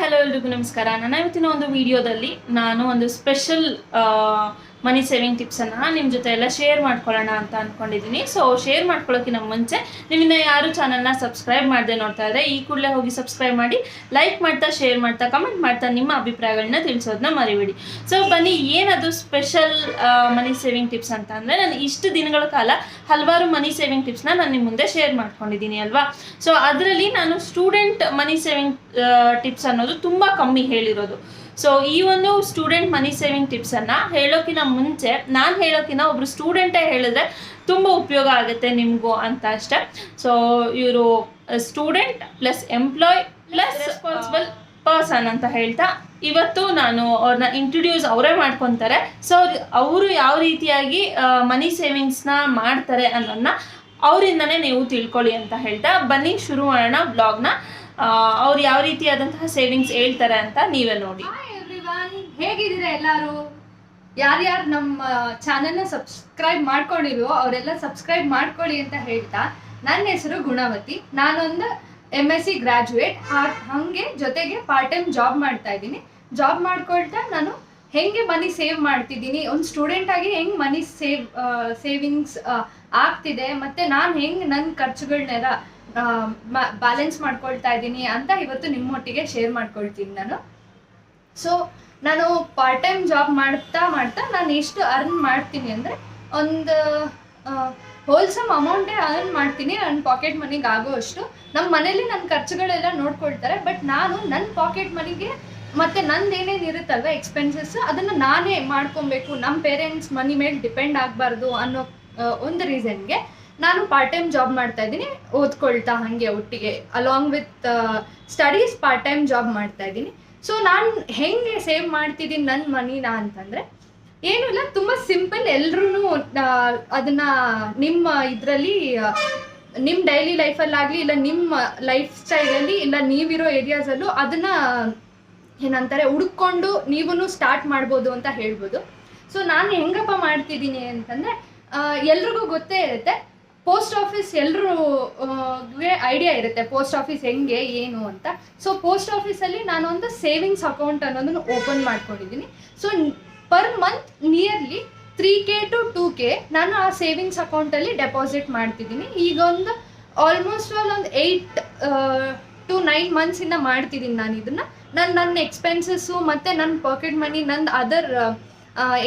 Hello ಎಲ್ರಿಗೂ ನಮಸ್ಕಾರ. ನನ್ನ ಇವತ್ತಿನ ಒಂದು ವಿಡಿಯೋದಲ್ಲಿ ನಾನು ಒಂದು ಸ್ಪೆಷಲ್ ಮನಿ ಸೇವಿಂಗ್ ಟಿಪ್ಸನ್ನು ನಿಮ್ಮ ಜೊತೆ ಎಲ್ಲ ಶೇರ್ ಮಾಡ್ಕೊಳ್ಳೋಣ ಅಂತ ಅಂದ್ಕೊಂಡಿದ್ದೀನಿ ಸೊ ಶೇರ್ ಮಾಡ್ಕೊಳ್ಳೋಕ್ಕಿಂತ ಮುಂಚೆ ನಿಮ್ಮಿಂದ ಯಾರು ಚಾನಲ್ನ ಸಬ್ಸ್ಕ್ರೈಬ್ ಮಾಡದೆ ನೋಡ್ತಾ ಇದ್ದರೆ ಈ ಕೂಡಲೇ ಹೋಗಿ ಸಬ್ಸ್ಕ್ರೈಬ್ ಮಾಡಿ ಲೈಕ್ ಮಾಡ್ತಾ ಶೇರ್ ಮಾಡ್ತಾ ಕಮೆಂಟ್ ಮಾಡ್ತಾ ನಿಮ್ಮ ಅಭಿಪ್ರಾಯಗಳನ್ನ ತಿಳಿಸೋದನ್ನ ಮರಿಬೇಡಿ. ಸೊ ಬನ್ನಿ ಏನದು ಸ್ಪೆಷಲ್ ಮನಿ ಸೇವಿಂಗ್ ಟಿಪ್ಸ್ ಅಂತ ಅಂದರೆ ನಾನು ಇಷ್ಟು ದಿನಗಳ ಕಾಲ ಹಲವಾರು ಮನಿ ಸೇವಿಂಗ್ ಟಿಪ್ಸ್ನ ನಾನು ನಿಮ್ಮ ಮುಂದೆ ಶೇರ್ ಮಾಡ್ಕೊಂಡಿದ್ದೀನಿ ಅಲ್ವಾ? ಸೊ ಅದರಲ್ಲಿ ನಾನು ಸ್ಟೂಡೆಂಟ್ ಮನಿ ಸೇವಿಂಗ್ ಟಿಪ್ಸ್ ಅನ್ನೋದು ತುಂಬ ಕಮ್ಮಿ ಹೇಳಿರೋದು. ಸೊ ಈ ಒಂದು ಸ್ಟೂಡೆಂಟ್ ಮನಿ ಸೇವಿಂಗ್ ಟಿಪ್ಸನ್ನು ಹೇಳೋಕ್ಕಿಂತ ಮುಂಚೆ ನಾನು ಹೇಳೋಕ್ಕಿಂತ ಒಬ್ರು ಸ್ಟೂಡೆಂಟೇ ಹೇಳಿದ್ರೆ ತುಂಬ ಉಪಯೋಗ ಆಗುತ್ತೆ ನಿಮಗೂ ಅಂತ ಅಷ್ಟೇ. ಸೊ ಇವರು student plus employee plus responsible person ಅಂತ ಹೇಳ್ತಾ ಇವತ್ತು ನಾನು ಅವ್ರನ್ನ ಇಂಟ್ರೊಡ್ಯೂಸ್ ಅವರೇ ಮಾಡ್ಕೊತಾರೆ. ಸೊ ಅವರು ಯಾವ ರೀತಿಯಾಗಿ ಮನಿ ಸೇವಿಂಗ್ಸ್ನ ಮಾಡ್ತಾರೆ ಅನ್ನೋದನ್ನ ಅವರಿಂದನೇ ನೀವು ತಿಳ್ಕೊಳ್ಳಿ ಅಂತ ಹೇಳ್ತಾ ಬನ್ನಿ, ಶುರು ಮಾಡೋಣ ಬ್ಲಾಗ್ನ ಅವ್ರು ಯಾವ ರೀತಿಯಾದಂತಹ ಸೇವಿಂಗ್ಸ್ ಹೇಳ್ತಾರೆ ಅಂತ ನೀವೇ ನೋಡಿ. ಹೇಗಿದ್ದೀರಾ ಎಲ್ಲರೂ? ಯಾರ್ಯಾರು ನಮ್ಮ ಚಾನೆಲ್ನ ಸಬ್ಸ್ಕ್ರೈಬ್ ಮಾಡ್ಕೊಂಡಿರೋ ಅವರೆಲ್ಲ ಸಬ್ಸ್ಕ್ರೈಬ್ ಮಾಡ್ಕೊಳ್ಳಿ ಅಂತ ಹೇಳ್ತಾ ನನ್ನ ಹೆಸರು ಗುಣವತಿ. ನಾನೊಂದು ಎಂ ಎಸ್ ಸಿ ಗ್ರಾಜುಯೇಟ್ ಹಾಗೆ ಜೊತೆಗೆ ಪಾರ್ಟ್ ಟೈಮ್ ಜಾಬ್ ಮಾಡ್ತಾ ಇದ್ದೀನಿ. ಜಾಬ್ ಮಾಡ್ಕೊಳ್ತಾ ನಾನು ಹೆಂಗೆ ಮನಿ ಸೇವ್ ಮಾಡ್ತಿದ್ದೀನಿ? ಒಂದು ಸ್ಟೂಡೆಂಟ್ ಆಗಿ ಹೆಂಗೆ ಮನಿ ಸೇವ್ ಸೇವಿಂಗ್ಸ್ ಆಗ್ತಿದೆ? ಮತ್ತೆ ನಾನು ಹೆಂಗೆ ನನ್ನ ಖರ್ಚುಗಳನ್ನೆಲ್ಲ ಬ್ಯಾಲೆನ್ಸ್ ಮಾಡ್ಕೊಳ್ತಾ ಇದ್ದೀನಿ ಅಂತ ಇವತ್ತು ನಿಮ್ಮೊಟ್ಟಿಗೆ ಶೇರ್ ಮಾಡ್ಕೊಳ್ತೀನಿ ನಾನು. ಸೊ ನಾನು ಪಾರ್ಟ್ ಟೈಮ್ ಜಾಬ್ ಮಾಡ್ತಾ ಮಾಡ್ತಾ ನಾನು ಎಷ್ಟು ಅರ್ನ್ ಮಾಡ್ತೀನಿ ಅಂದರೆ ಒಂದು ಹೋಲ್ಸಮ್ ಅಮೌಂಟೇ ಅರ್ನ್ ಮಾಡ್ತೀನಿ. ನನ್ನ ಪಾಕೆಟ್ ಮನಿಗೆ ಆಗೋ ಅಷ್ಟು. ನಮ್ಮ ಮನೇಲಿ ನನ್ನ ಖರ್ಚುಗಳೆಲ್ಲ ನೋಡ್ಕೊಳ್ತಾರೆ ಬಟ್ ನಾನು ನನ್ನ ಪಾಕೆಟ್ ಮನಿಗೆ ಮತ್ತು ನಂದು ಏನೇನು ಇರುತ್ತಲ್ವ ಎಕ್ಸ್ಪೆನ್ಸಸ್ ಅದನ್ನು ನಾನೇ ಮಾಡ್ಕೊಬೇಕು. ನಮ್ಮ ಪೇರೆಂಟ್ಸ್ ಮನಿ ಮೇಲೆ ಡಿಪೆಂಡ್ ಆಗಬಾರ್ದು ಅನ್ನೋ ಒಂದು ರೀಸನ್ಗೆ ನಾನು ಪಾರ್ಟ್ ಟೈಮ್ ಜಾಬ್ ಮಾಡ್ತಾ ಇದ್ದೀನಿ, ಓದ್ಕೊಳ್ತಾ ಹಾಗೆ ಒಟ್ಟಿಗೆ along with studies part time job ಮಾಡ್ತಾ ಇದ್ದೀನಿ. ಸೊ ನಾನು ಹೆಂಗೆ ಸೇವ್ ಮಾಡ್ತಿದ್ದೀನಿ ನನ್ನ ಮನಿನ ಅಂತಂದರೆ, ಏನೂ ಇಲ್ಲ, ತುಂಬ ಸಿಂಪಲ್ ಎಲ್ರೂ ಅದನ್ನ ನಿಮ್ಮ ಇದರಲ್ಲಿ ನಿಮ್ಮ ಡೈಲಿ ಲೈಫಲ್ಲಾಗಲಿ ಇಲ್ಲ ನಿಮ್ಮ ಲೈಫ್ ಸ್ಟೈಲಲ್ಲಿ ಇಲ್ಲ ನೀವಿರೋ ಏರಿಯಾಸಲ್ಲೂ ಅದನ್ನ, ಏನಂತಾರೆ, ಹುಡ್ಕೊಂಡು ನೀವು ಸ್ಟಾರ್ಟ್ ಮಾಡ್ಬೋದು ಅಂತ ಹೇಳ್ಬೋದು. ಸೊ ನಾನು ಹೆಂಗಪ್ಪ ಮಾಡ್ತಿದ್ದೀನಿ ಅಂತಂದರೆ ಎಲ್ರಿಗೂ ಗೊತ್ತೇ ಇರುತ್ತೆ ಪೋಸ್ಟ್ ಆಫೀಸ್ ಎಲ್ಲರೂ ಐಡಿಯಾ ಇರುತ್ತೆ ಪೋಸ್ಟ್ ಆಫೀಸ್ ಹೆಂಗೆ, ಏನು ಅಂತ. ಸೊ ಪೋಸ್ಟ್ ಆಫೀಸಲ್ಲಿ ನಾನೊಂದು ಸೇವಿಂಗ್ಸ್ ಅಕೌಂಟ್ ಅನ್ನೋದನ್ನು ಓಪನ್ ಮಾಡ್ಕೊಂಡಿದ್ದೀನಿ. So per month nearly three K to two K ನಾನು ಆ ಸೇವಿಂಗ್ಸ್ ಅಕೌಂಟಲ್ಲಿ ಡೆಪಾಸಿಟ್ ಮಾಡ್ತಿದ್ದೀನಿ. ಈಗ ಒಂದು ಆಲ್ಮೋಸ್ಟ್ ಆಲ್ ಒಂದು ಏಯ್ಟ್ ಟು ನೈನ್ ಮಂತ್ಸಿಂದ ಮಾಡ್ತಿದ್ದೀನಿ ನಾನು ಇದನ್ನು. ನನ್ನ ನನ್ನ ಎಕ್ಸ್ಪೆನ್ಸಸ್ಸು ಮತ್ತು ನನ್ನ ಪಾಕೆಟ್ ಮನಿ ನನ್ನ ಅದರ್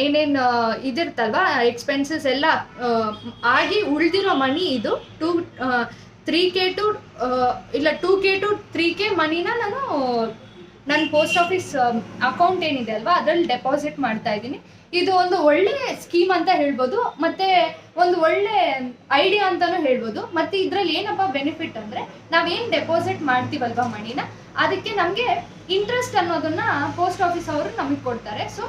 ಏನೇನು ಇದಿರ್ತಲ್ವ ಎಕ್ಸ್ಪೆನ್ಸಸ್ ಎಲ್ಲ ಆಗಿ ಉಳಿದಿರೋ ಮನಿ ಇದು. ಟೂ ತ್ರೀ ಕೆ ಟು ಇಲ್ಲ two K to three K ಮನಿನ ನಾನು ನನ್ನ ಪೋಸ್ಟ್ ಆಫೀಸ್ ಅಕೌಂಟ್ ಏನಿದೆ ಅಲ್ವಾ, ಅದರಲ್ಲಿ ಡೆಪಾಸಿಟ್ ಮಾಡ್ತಾ ಇದ್ದೀನಿ. ಇದು ಒಂದು ಒಳ್ಳೆ ಸ್ಕೀಮ್ ಅಂತ ಹೇಳ್ಬೋದು. ಮತ್ತೆ ಒಂದು ಒಳ್ಳೆ ಐಡಿಯಾ ಅಂತಾನೂ ಹೇಳ್ಬೋದು. ಮತ್ತೆ ಇದರಲ್ಲಿ ಏನಪ್ಪ ಬೆನಿಫಿಟ್ ಅಂದರೆ, ನಾವೇನು ಡೆಪಾಸಿಟ್ ಮಾಡ್ತೀವಲ್ವಾ ಮಣಿನ ಅದಕ್ಕೆ ನಮಗೆ ಇಂಟ್ರೆಸ್ಟ್ ಅನ್ನೋದನ್ನ ಪೋಸ್ಟ್ ಆಫೀಸ್ ಅವರು ನಮಗೆ ಕೊಡ್ತಾರೆ. ಸೊ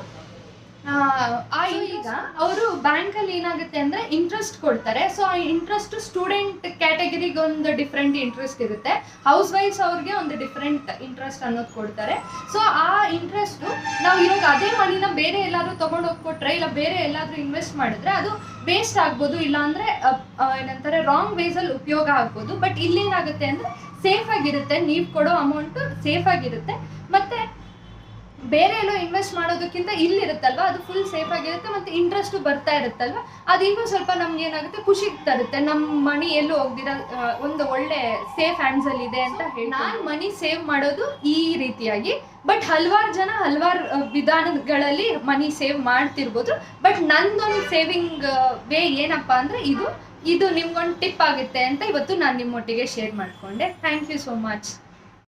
ಆ ಈಗ ಅವರು ಬ್ಯಾಂಕಲ್ಲಿ ಏನಾಗುತ್ತೆ ಅಂದ್ರೆ ಇಂಟ್ರೆಸ್ಟ್ ಕೊಡ್ತಾರೆ. ಸೊ ಆ ಇಂಟ್ರೆಸ್ಟ್ ಸ್ಟೂಡೆಂಟ್ ಕ್ಯಾಟಗರಿಗೆ ಒಂದು ಡಿಫ್ರೆಂಟ್ ಇಂಟ್ರೆಸ್ಟ್ ಇರುತ್ತೆ. ಹೌಸ್ ವೈಫ್ಸ್ ಅವ್ರಿಗೆ ಒಂದು ಡಿಫ್ರೆಂಟ್ ಇಂಟ್ರೆಸ್ಟ್ ಅನ್ನೋದು ಕೊಡ್ತಾರೆ. ಸೊ ಆ ಇಂಟ್ರೆಸ್ಟ್ ನಾವು ಇವಾಗ ಅದೇ ಮನಿನ ಬೇರೆ ಎಲ್ಲಾದ್ರೂ ತಗೊಂಡು ಹೋಗ್ಕೊಟ್ರೆ ಇಲ್ಲ ಬೇರೆ ಎಲ್ಲಾದ್ರೂ ಇನ್ವೆಸ್ಟ್ ಮಾಡಿದ್ರೆ ಅದು ವೇಸ್ಟ್ ಆಗ್ಬೋದು. ಇಲ್ಲ ಅಹ್, ಏನಂತಾರೆ ರಾಂಗ್ ವೇಸಲ್ಲಿ ಉಪಯೋಗ ಆಗ್ಬೋದು. ಬಟ್ ಇಲ್ಲೇನಾಗುತ್ತೆ ಅಂದ್ರೆ ಸೇಫ್ ಆಗಿರುತ್ತೆ. ನೀವು ಕೊಡೋ ಅಮೌಂಟ್ ಸೇಫ್ ಆಗಿರುತ್ತೆ. ಮತ್ತೆ ಬೇರೆ ಎಲ್ಲೋ ಇನ್ವೆಸ್ಟ್ ಮಾಡೋದಕ್ಕಿಂತ ಇಲ್ಲಿರುತ್ತಲ್ವ? ಅದು ಫುಲ್ ಸೇಫ್ ಆಗಿರುತ್ತೆ ಮತ್ತೆ ಇಂಟ್ರೆಸ್ಟು ಬರ್ತಾ ಇರುತ್ತಲ್ವಾ? ಅದು ಇನ್ನೂ ಸ್ವಲ್ಪ ನಮ್ಗೆ ಏನಾಗುತ್ತೆ ಖುಷಿ ತರುತ್ತೆ. ನಮ್ಮ ಮನಿ ಎಲ್ಲೂ ಹೋಗ್ದಿರ ಒಂದು ಒಳ್ಳೆ ಸೇಫ್ ಹ್ಯಾಂಡ್ಸ್ ಅಲ್ಲಿ ಇದೆ ಅಂತ ಹೇಳಿ ನಾನು ಮನಿ ಸೇವ್ ಮಾಡೋದು ಈ ರೀತಿಯಾಗಿ. ಬಟ್ ಹಲವಾರು ಜನ ಹಲವಾರು ವಿಧಾನಗಳಲ್ಲಿ ಮನಿ ಸೇವ್ ಮಾಡ್ತಿರ್ಬೋದು. ಬಟ್ ನಂದೊಂದು ಸೇವಿಂಗ್ ವೇ ಏನಪ್ಪಾ ಅಂದ್ರೆ ಇದು ಇದು ನಿಮ್ಗೊಂದು ಟಿಪ್ ಆಗುತ್ತೆ ಅಂತ ಇವತ್ತು ನಾನು ನಿಮ್ಮೊಟ್ಟಿಗೆ ಶೇರ್ ಮಾಡ್ಕೊಂಡೆ. Thank you so much